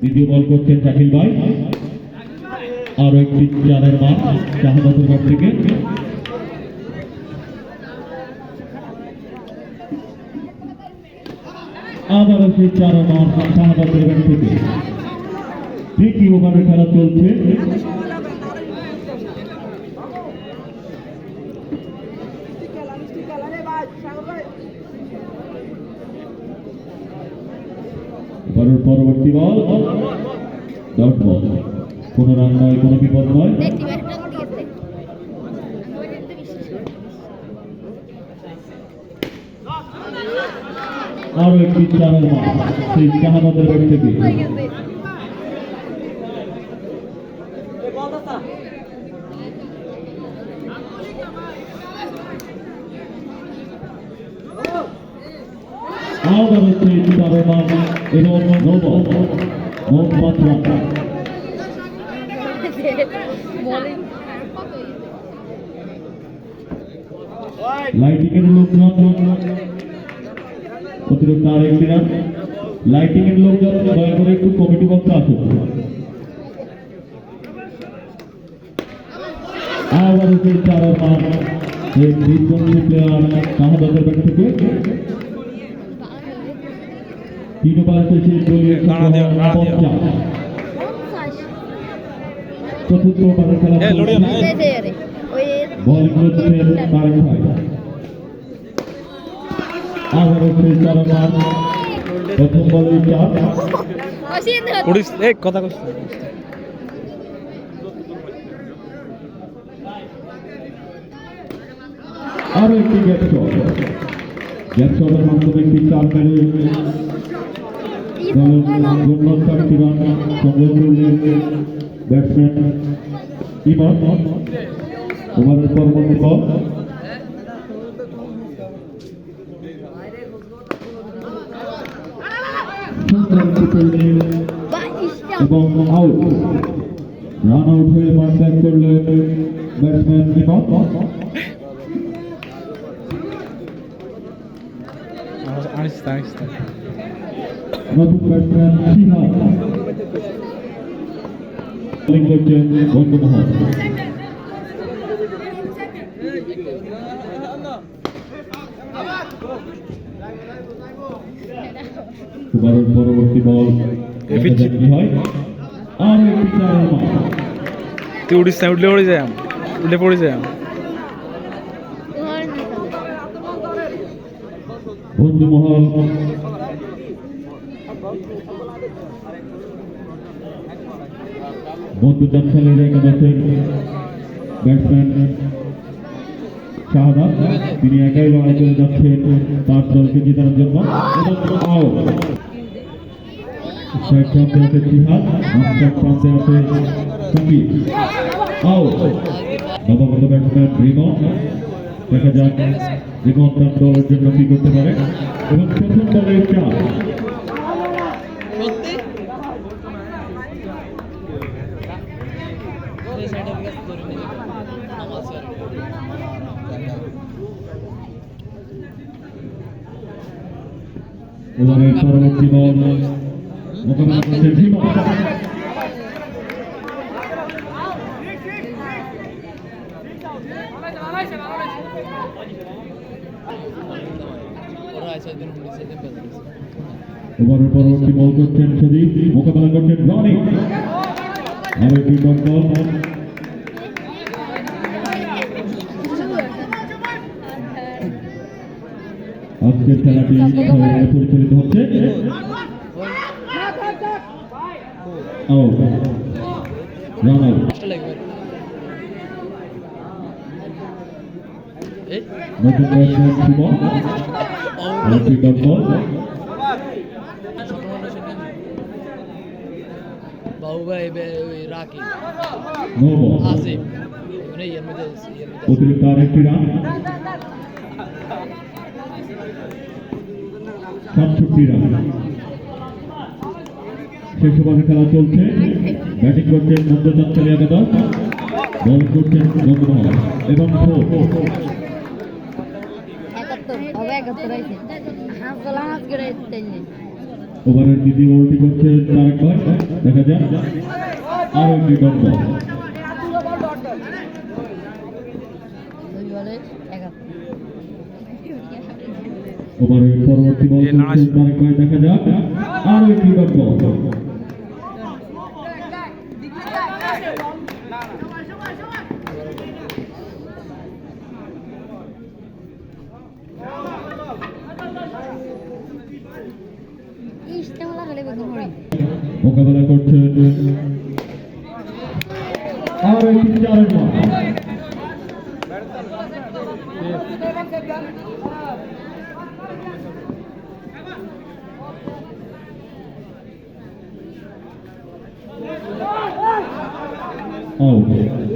দ্বিতীয় বল করছেন শাকিল ভাই। আরও একটি চারের মান শাহাদাতের ঘর থেকে। আবারও সেই চারের মান শাহাদাতের ঘর থেকে। দ্বিতীয় ওভারের খেলা চলছে। এবারের পরবর্তী বল। ডট বল কোনো রান নয় কোনো বিপদ নয়। আরও একটি চারের মান সেই শাহাদাতের বাড়ি থেকে এই চারের মান এবং নব মোহাম্মদ রাজা বলিং লাইটিং এর লোকজন অতিরিক্ত আর একটি রান লাইটিং এর লোকজন। দয়া করে একটু কমিটি বক্সে আসুন আবার হচ্ছে এই চারের এই বিধ্বংসী প্লেয়ার শাহাদাতের ব্যাট পঞ্চাশ চতুর্থ ওভারের খেলা বল করছেন তারেক ভাই আবার হচ্ছে চার প্রথম বলে চার কথা আরও একটি গ্যাপ শট গ্যাপ শটের মাধ্যমে একটি চার ব্যাটসম্যান ইমন ওভারের করলেন এবং আউট রান আউট হয়ে মান ব্যাক করলেন ব্যাটসম্যান ইমন আনিস আনিস। নতুন ব্যাটসম্যান সিনহা বোলিং করছেন বন্ধুমোহন এবারের পরবর্তী বল এ পিচ। দেখা যাক কি হয় আর একটি তুই উড়িস না উঠলে পড়ে যায়। উঠলে পড়ে যায়। বন্ধুজান খেলে একাদশের ব্যাটসম্যান শাহাদাত তিনি একাই লড়াই করে যাচ্ছেন তার দলকে জেতানোর জন্য। এবং প্রান্তে আছে জিহাদ স্ট্রাইক প্রান্তে আছে সংগীত আউট নবগত ব্যাটসম্যান রিমন। দেখা যাক রিমন তার দলের জন্য কি করতে পারে। এবং প্রথম বলের চার। ওভারের পরবর্তী বল মোকাবেলা করছে রিমন ওভারের পরবর্তী বল করছেন সদীপ মোকাবেলা করছেন রনি। আর একটি বল আজকের খেলাটি পরিচালিত হচ্ছে। রান নতুন ব্যাটসম্যান শুভ আর ডট বল বাবু ভাই বে- ওই রাকি নো বল আসিফ মানে ইয়ের মধ্যে ইয়ের মধ্যে অতিরিক্ত আর একটি রান সাতষট্টি রান শেষ ওভারের খেলা চলছে। ব্যাটিং করছেন নন্দচাঁদ চালিয়া একাদশ বল করছেন নন্দমোহন এবং ওভারের দ্বিতীয় বলটি করছে তারেক দেখা যাক। আরও একটি ডট বল। ওভারের পরবর্তী বল করছে তারেক ভাই দেখা যাক। আরও একটি ডট বল মোকাবেলা করছে আরও একটি চারের মার ઓકે